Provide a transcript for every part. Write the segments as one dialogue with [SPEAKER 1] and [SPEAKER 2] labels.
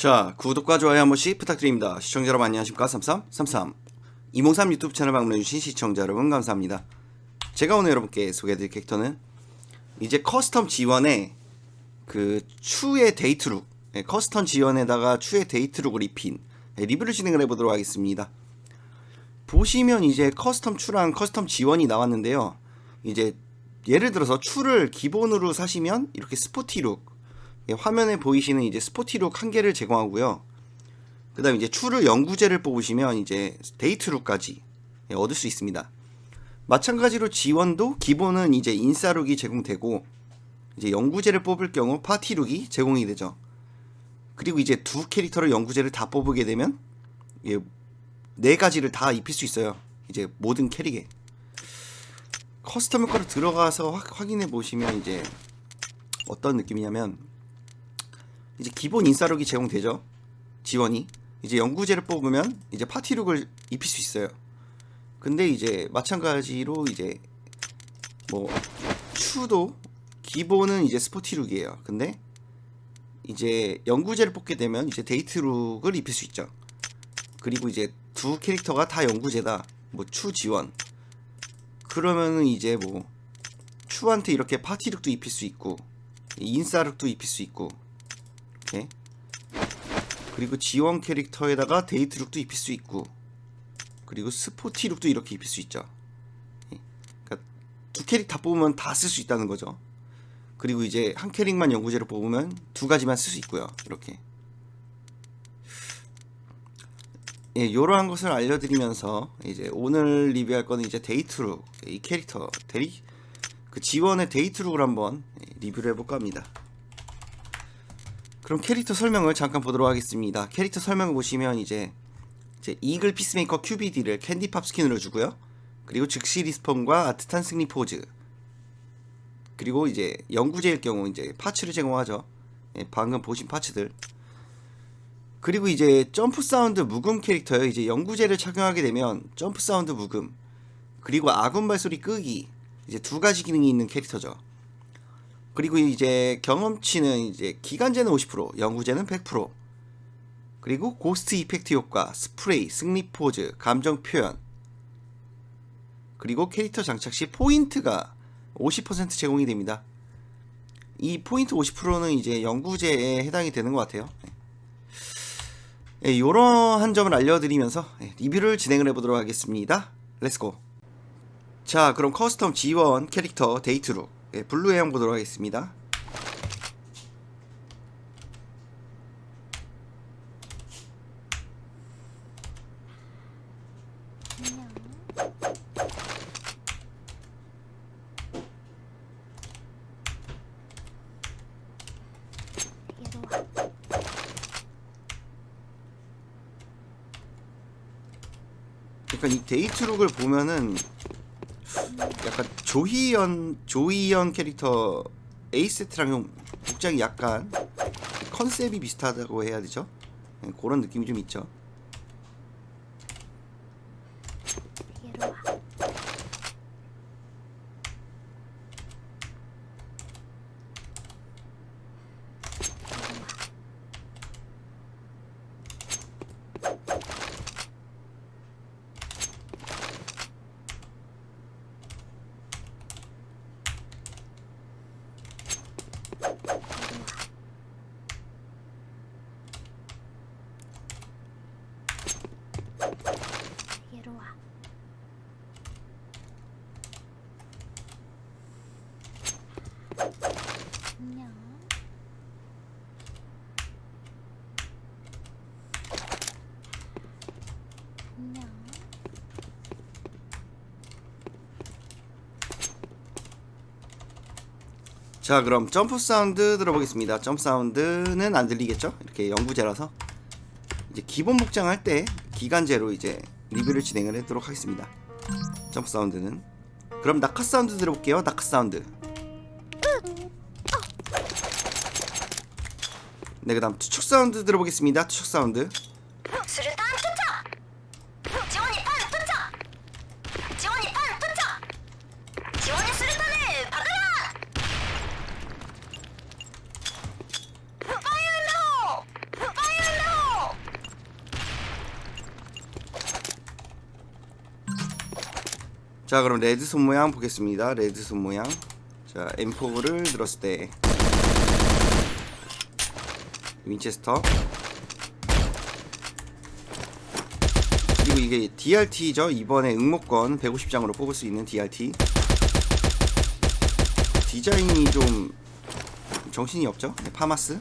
[SPEAKER 1] 자, 구독과 좋아요 한 번씩 부탁드립니다. 시청자 여러분 안녕하십니까? 3333 이몽삼 유튜브 채널 방문해주신 시청자 여러분 감사합니다. 제가 오늘 여러분께 소개해드릴 캐릭터는 이제 커스텀 지원에 그 추의 데이트룩 예, 커스텀 지원에다가 추의 데이트룩을 입힌 예, 리뷰를 진행을 해보도록 하겠습니다. 보시면 이제 커스텀 추랑 커스텀 지원이 나왔는데요. 이제 예를 들어서 추를 기본으로 사시면 이렇게 스포티룩 예, 화면에 보이시는 이제 스포티룩 한 개를 제공하고요. 그 다음 이제 추를 연구제를 뽑으시면 이제 데이트룩까지 예, 얻을 수 있습니다. 마찬가지로 지원도 기본은 이제 인싸룩이 제공되고 이제 연구제를 뽑을 경우 파티룩이 제공이 되죠. 그리고 이제 두 캐릭터를 연구제를 다 뽑게 되면 예, 네 가지를 다 입힐 수 있어요. 이제 모든 캐릭에 커스텀 효과로 들어가서 확, 확인해 보시면 이제 어떤 느낌이냐면 이제 기본 인싸룩이 제공되죠. 지원이 이제 연구제를 뽑으면 이제 파티룩을 입힐 수 있어요. 근데 이제 마찬가지로 이제 뭐 추도 기본은 이제 스포티룩이에요. 근데 이제 연구제를 뽑게 되면 이제 데이트룩을 입힐 수 있죠. 그리고 이제 두 캐릭터가 다 연구제다. 뭐 추 지원. 그러면은 이제 뭐 추한테 이렇게 파티룩도 입힐 수 있고 인싸룩도 입힐 수 있고 이렇게 그리고 지원 캐릭터에다가 데이트 룩도 입힐 수 있고 그리고 스포티 룩도 이렇게 입힐 수 있죠. 예. 그러니까 두 캐릭 다 뽑으면 다 쓸 수 있다는 거죠. 그리고 이제 한 캐릭만 연구제로 뽑으면 두 가지만 쓸 수 있고요. 이렇게. 예, 이러한 것을 알려드리면서 이제 오늘 리뷰할 거는 이제 데이트룩 이 캐릭터 데리 그 지원의 데이트룩을 한번 예, 리뷰를 해볼까 합니다. 그럼 캐릭터 설명을 잠깐 보도록 하겠습니다. 캐릭터 설명을 보시면 이제 이제 이글 피스메이커 QBD를 캔디팝 스킨으로 주고요. 그리고 즉시 리스폰과 아트탄 승리 포즈. 그리고 이제 연구제일 경우 이제 파츠를 제공하죠. 예, 방금 보신 파츠들. 그리고 이제 점프 사운드 묵음 캐릭터요. 이제 연구제를 착용하게 되면 점프 사운드 묵음 그리고 아군 발소리 끄기 이제 두 가지 기능이 있는 캐릭터죠. 그리고 이제 경험치는 이제 기간제는 50%, 연구제는 100%. 그리고 고스트 이펙트 효과, 스프레이, 승리 포즈, 감정 표현. 그리고 캐릭터 장착 시 포인트가 50% 제공이 됩니다. 이 포인트 50%는 이제 연구제에 해당이 되는 것 같아요. 예, 이러한 점을 알려드리면서 예, 리뷰를 진행을 해보도록 하겠습니다. 렛츠고. 자, 그럼 커스텀 지원 캐릭터 데이트룩 예, 블루 해양 보도록 하겠습니다. 약간 이 데이트룩을 보면은 약간 조희연 조희연 캐릭터 에이세트랑 좀 복장이 약간 컨셉이 비슷하다고 해야 되죠? 예, 그런 느낌이 좀 있죠.
[SPEAKER 2] 얘로 와. 얘로 와. 안녕. 안녕.
[SPEAKER 1] 자, 그럼 점프 사운드 들어보겠습니다. 점프 사운드는 안 들리겠죠? 이렇게 연구제라서 이제 기본 복장 할 때 기간제로 이제 리뷰를 진행을 하도록 하겠습니다. 점프 사운드는 그럼 낙하 사운드 들어볼게요. 낙하 사운드. 네, 그다음 투척 사운드 들어보겠습니다. 투척 사운드.
[SPEAKER 3] 수류탄 투척! 지원이 탄 투척! 지원이 탄 투척! 지원의 수류탄을 받아라! 파이어 인 더 홀! 파이어 인
[SPEAKER 1] 자 그럼 레드 손 모양 보겠습니다. 레드 손 모양. 자 M4를 들었을 때. 윈체스터. 그리고 이게 DRT죠. 이번에 응모권 150장으로 뽑을 수 있는 DRT 디자인이 좀 정신이 없죠? 네, 파마스.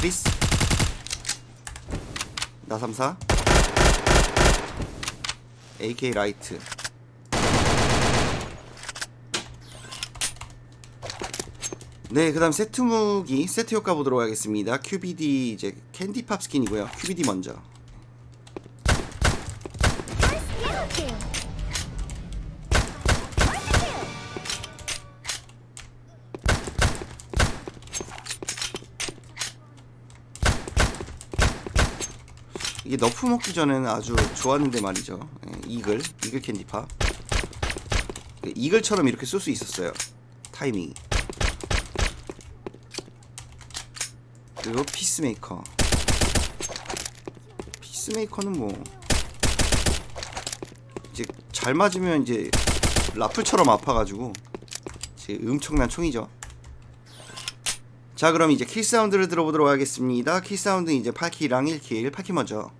[SPEAKER 1] 크리스. 나삼사 AK 라이트 네, 그 다음 세트 무기 세트 효과 보도록 하겠습니다. QBD 이제 캔디팝 스킨이고요. QBD 먼저.
[SPEAKER 2] 이게
[SPEAKER 1] 너프 먹기 전에는 아주 좋았는데 말이죠. 예, 이글, 이글 캔디팝. 그 이글처럼 이렇게 쏠수 있었어요. 타이밍. 그리고 피스메이커. 피스메이커는 뭐 이제 잘 맞으면 이제 라플처럼 아파가지고 이제 엄청난 총이죠. 자 그럼 이제 킬 사운드를 들어보도록 하겠습니다. 킬 사운드는 이제 8킬이랑 1킬, 8킬 먼저.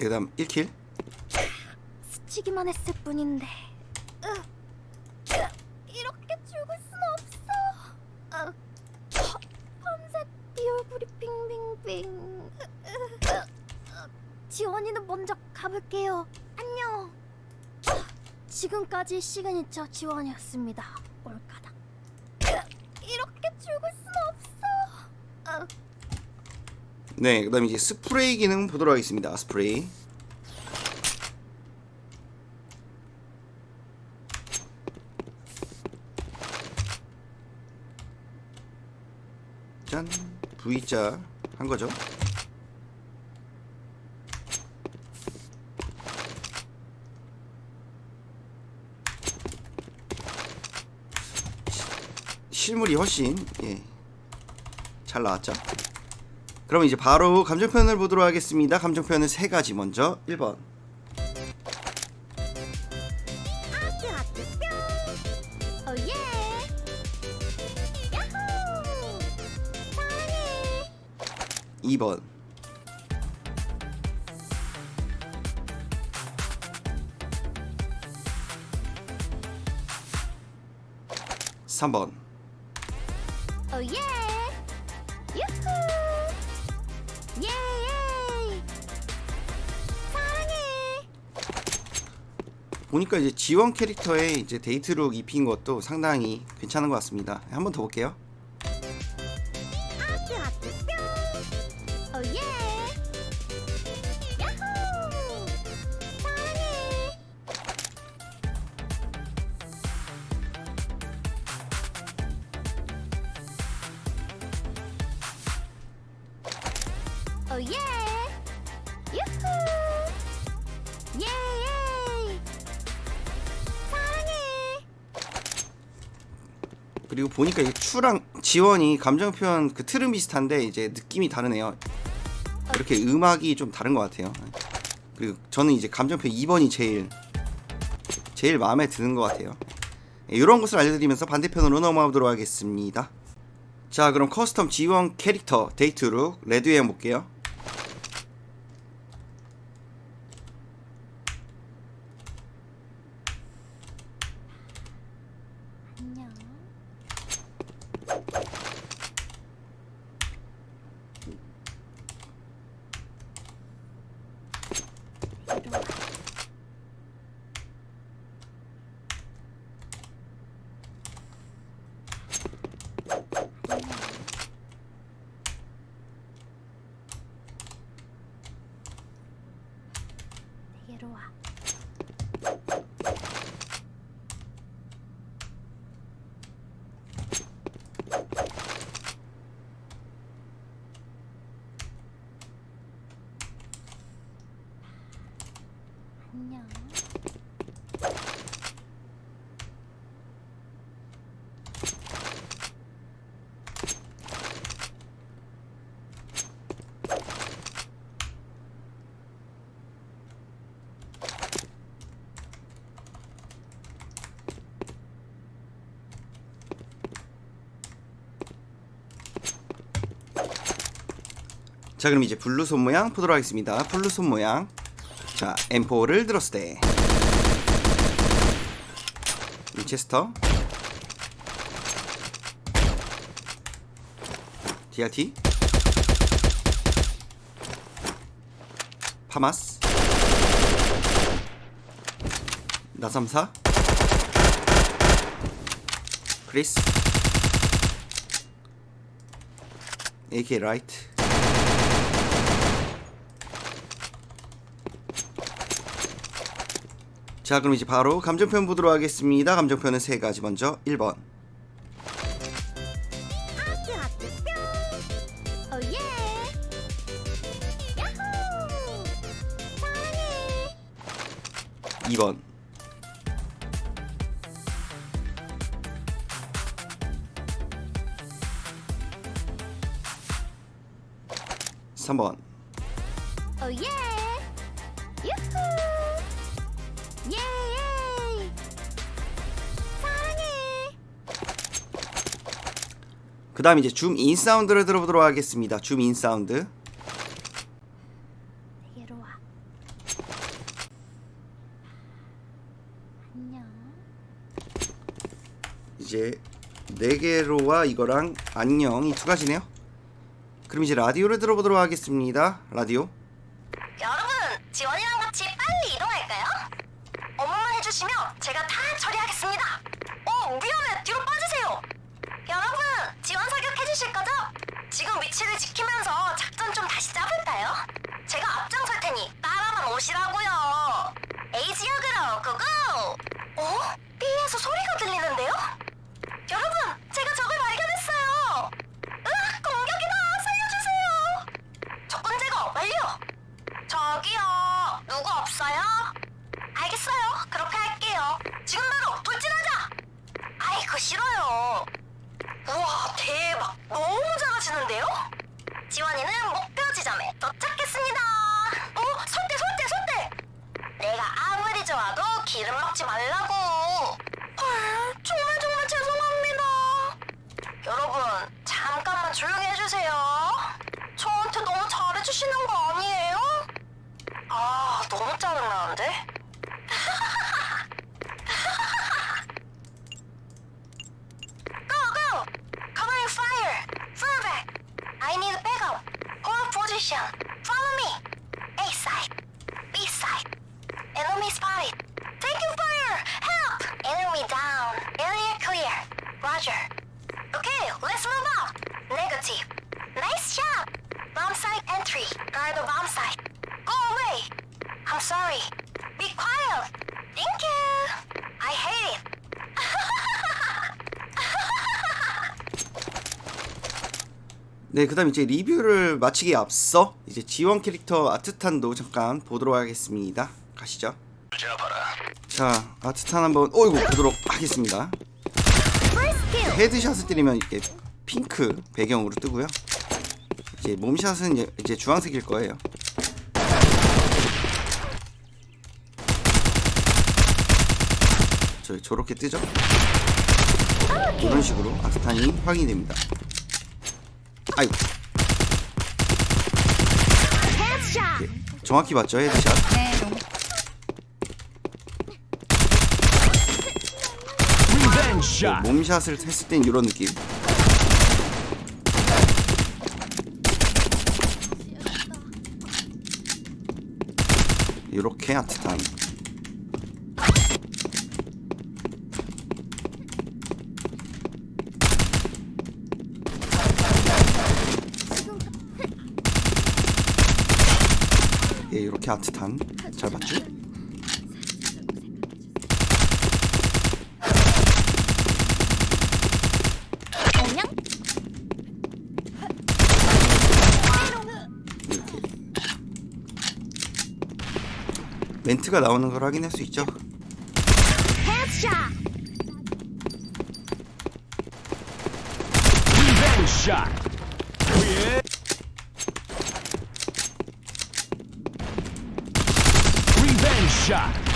[SPEAKER 1] 네, 그다음 1킬.
[SPEAKER 2] 스치기만 했을 뿐인데. 이렇게 죽을 순 없어. 밤새 네 얼굴이 빙빙빙. 지원이는 먼저 가볼게요. 안녕. 아, 지금까지 시그니처 지원이었습니다. 꼴까닥. 으, 이렇게 죽을 순 없어. 으,
[SPEAKER 1] 네, 그 다음 이제 스프레이 기능 보도록 하겠습니다. 스프레이. 짠, V자 한 거죠. 실물이 훨씬 예, 잘 나왔죠. 그럼 이제 바로 감정 표현을 보도록 하겠습니다. 감정 표현은 세 가지 먼저 1번.
[SPEAKER 2] 아트 아트 뿅. 오예. 야호. 사랑해.
[SPEAKER 1] 2번. 삼번
[SPEAKER 2] 오예.
[SPEAKER 1] 보니까 이제 지원 캐릭터에 이제 데이트룩 입힌 것도 상당히 괜찮은 것 같습니다. 한번 더 볼게요. 보니까 이 추랑 지원이 감정 표현 그 틀은 비슷한데 이제 느낌이 다르네요. 이렇게 음악이 좀 다른 것 같아요. 그리고 저는 이제 감정 표현 2번이 제일 제일 마음에 드는 것 같아요. 이런 것을 알려드리면서 반대편으로 넘어가도록 하겠습니다. 자, 그럼 커스텀 지원 캐릭터 데이트룩 레드 여행 볼게요.
[SPEAKER 2] 안녕. 이리 와. 안녕. 내게로 와.
[SPEAKER 1] 자 그럼 이제 블루 손 모양 보도록 하겠습니다. 블루 손 모양. 자 M4를 들었을 때. 위체스터. DRT 파마스. 나삼사. 크리스. AK 라이트 자 그럼 이제 바로 감정표현 보도록 하겠습니다. 감정표현은 세 가지 먼저. 1번.
[SPEAKER 2] 하트 하트 뿅 오예 야호 사랑해
[SPEAKER 1] 2번. 삼번.
[SPEAKER 2] 오예
[SPEAKER 1] 그 다음 이제 줌 인 사운드를 들어보도록 하겠습니다. 줌 인 사운드.
[SPEAKER 2] 내게로 와. 안녕.
[SPEAKER 1] 이제 네 개로와 이거랑. 안녕. 이 두 가지네요. 그럼 이제 라디오를 들어보도록 하겠습니다. 라디오
[SPEAKER 3] 오시라고요. A 지역으로 고고! 어? B에서 소리가 들리는데요? 여러분, 제가 적을 발견했어요. 으, 공격이다. 살려주세요. 적군 제거 완료. 저기요, 누구 없어요? 알겠어요. 그렇게 할게요. 지금 바로 돌진하자. 아이고 싫어요. 우와 대박, 너무 잘하시는데요? 지원이는 목표 지점에 도착했습니다. 어, 설대 설대 설대. 내가 아무리 좋아도 기름 먹지 말라고. 헐, 정말 정말 죄송합니다. 여러분, 잠깐만 조용히 해주세요. 저한테 너무 잘해주시는 거 아니에요? 아, 너무 짜증나는데? go, go! Covering fire! Further back! I need backup! Hold position! Follow me! A side! B side! Enemy spotted! Taking fire! Help! Enemy down! Area clear! Roger! Okay, let's move out! Negative! Nice shot! Bomb site entry! Guard the bomb site! Go away! I'm sorry! Be quiet! Thank you! I hate it!
[SPEAKER 1] 네, 그다음 이제 리뷰를 마치기에 앞서 이제 지원 캐릭터 아트탄도 잠깐 보도록 하겠습니다. 가시죠. 자, 아트탄 한번 어이구 보도록 하겠습니다. 헤드샷을 때리면 이게 핑크 배경으로 뜨고요. 이제 몸샷은 이제- 이제 주황색일 거예요. 저 저렇게 뜨죠? 이런 식으로 아트탄이 확인됩니다. 아이고.
[SPEAKER 2] 헤드샷.
[SPEAKER 1] 정확히 봤죠 헤드샷? 네,
[SPEAKER 4] shot.
[SPEAKER 1] 몸샷을 했을 땐 이런 느낌. 이렇게 아트타임 예 이렇게 아트탄 잘 봤죠?
[SPEAKER 2] 안녕
[SPEAKER 1] 이렇게 멘트가 나오는 걸 확인할 수 있죠
[SPEAKER 2] 헤드샷
[SPEAKER 4] shot. Yeah. Revenge shot.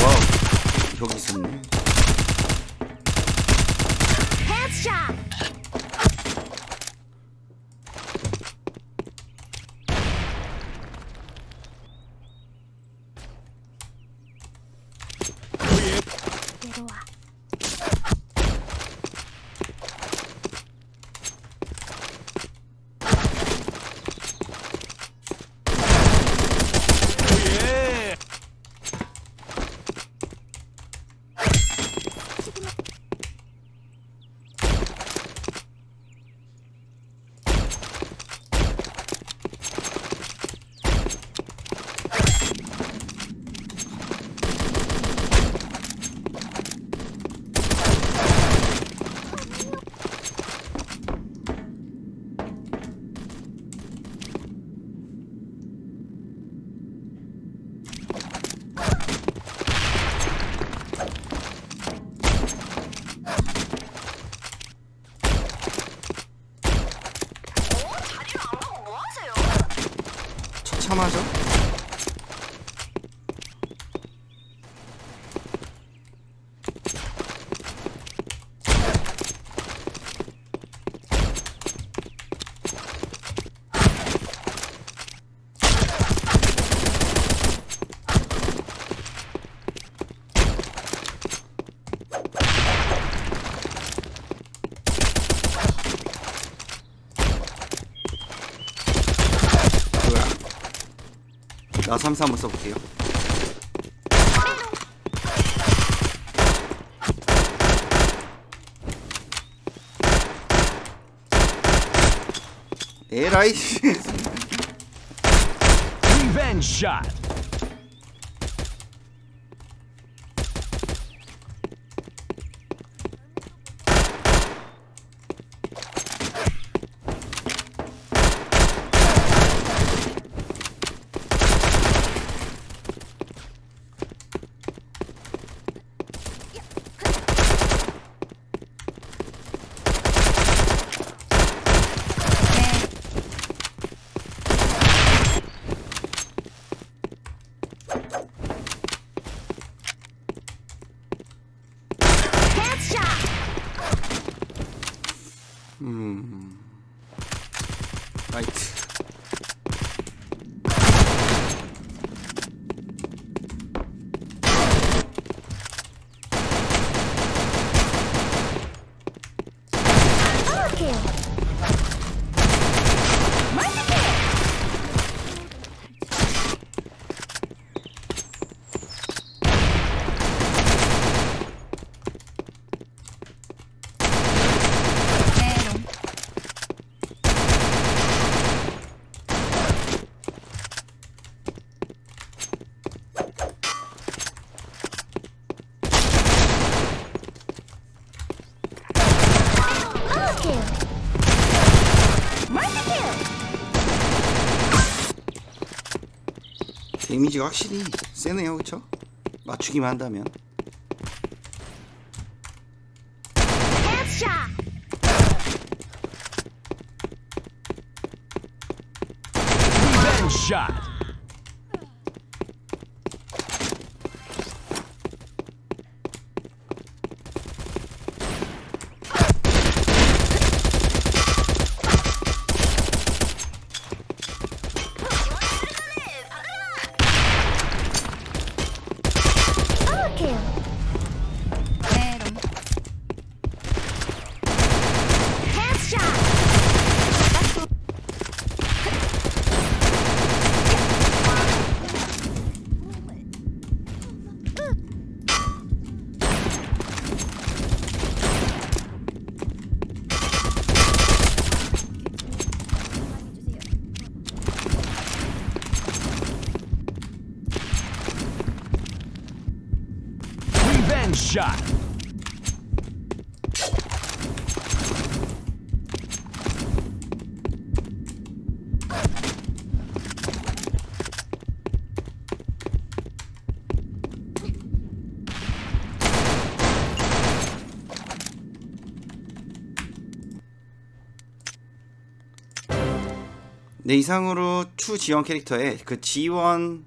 [SPEAKER 1] 와우 저기 있었네
[SPEAKER 2] Headshot. 내려와.
[SPEAKER 4] Yeah.
[SPEAKER 3] 어? 자리를 안 가고 뭐 하세요?
[SPEAKER 1] 처 참하죠? 3, 3 한번 써볼게요. 에라이
[SPEAKER 4] shot.
[SPEAKER 2] Headshot.
[SPEAKER 1] 라 데미지가 확실히 세네요, 그쵸? 맞추기만 한다면.
[SPEAKER 4] Revenge shot.
[SPEAKER 1] 네 이상으로 추 지원 캐릭터의 그 지원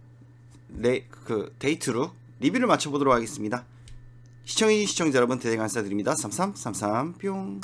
[SPEAKER 1] 레, 그 데이트룩 리뷰를 마쳐보도록 하겠습니다. 시청해주신 시청자 여러분 대단히 감사드립니다. 삼삼삼삼 뿅